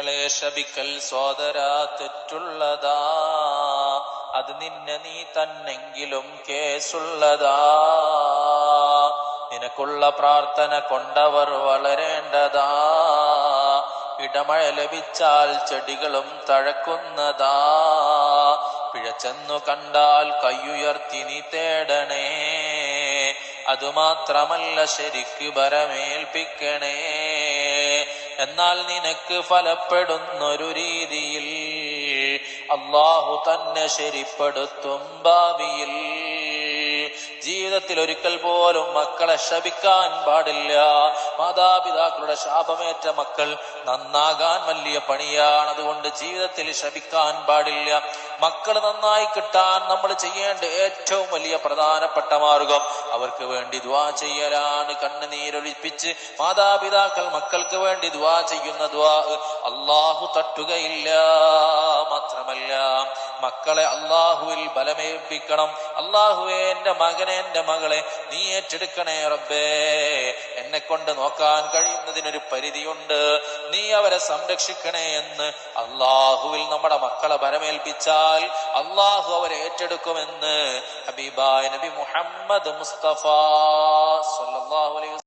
കുട്ടികളെ ശപിക്കൽ സോദരാ തെറ്റുള്ളതാ. അത് നിന്നെ നീ തന്നെങ്കിലും കേസുള്ളതാ. നിനക്കുള്ള പ്രാർത്ഥന കൊണ്ടവർ വളരേണ്ടതാ. ഇടമഴ ലഭിച്ചാൽ ചെടികളും തഴക്കുന്നതാ. പിഴച്ചെന്നു കണ്ടാൽ കയ്യുയർത്തി നീ തേടണേ. അതുമാത്രമല്ല ശരിക്ക് ബരമേൽപ്പിക്കണേ എന്നാൽ നിനക്ക് ഫലപ്പെടുന്നൊരു രീതിയിൽ അള്ളാഹു തന്നെ ശരിപ്പെടുത്തും ഭാവിയിൽ. ജീവിതത്തിൽ ഒരിക്കൽ പോലും മക്കളെ ശപിക്കാൻ പാടില്ല. മാതാപിതാക്കളുടെ ശാപമേറ്റ മക്കൾ നന്നാകാൻ വലിയ പണിയാണ്. അതുകൊണ്ട് ജീവിതത്തിൽ ശപിക്കാൻ പാടില്ല. മക്കൾ നന്നായി കിട്ടാൻ നമ്മൾ ചെയ്യേണ്ട ഏറ്റവും വലിയ പ്രധാനപ്പെട്ട മാർഗം അവർക്ക് വേണ്ടി ദ്വാ ചെയ്യലാണ്. കണ്ണുനീരൊലിപ്പിച്ച് മാതാപിതാക്കൾ മക്കൾക്ക് വേണ്ടി ദ്വാ ചെയ്യുന്ന ദ്വാ അള്ളാഹു തട്ടുകയില്ല. മക്കളെ അള്ളാഹുവിൽ ബലമേൽപ്പിക്കണം. അള്ളാഹുവെ എന്റെ മകനെ എന്റെ മകളെ നീ ഏറ്റെടുക്കണേ റബ്ബേ. എന്നെ കൊണ്ട് നോക്കാൻ കഴിയുന്നതിനൊരു പരിധിയുണ്ട്. നീ അവരെ സംരക്ഷിക്കണേ എന്ന് അള്ളാഹുവിൽ നമ്മുടെ മക്കളെ ബലമേൽപ്പിച്ചാൽ അള്ളാഹു അവരെ ഏറ്റെടുക്കുമെന്ന് ഹബീബായ നബി മുഹമ്മദ് മുസ്തഫ സല്ലല്ലാഹു അലൈഹി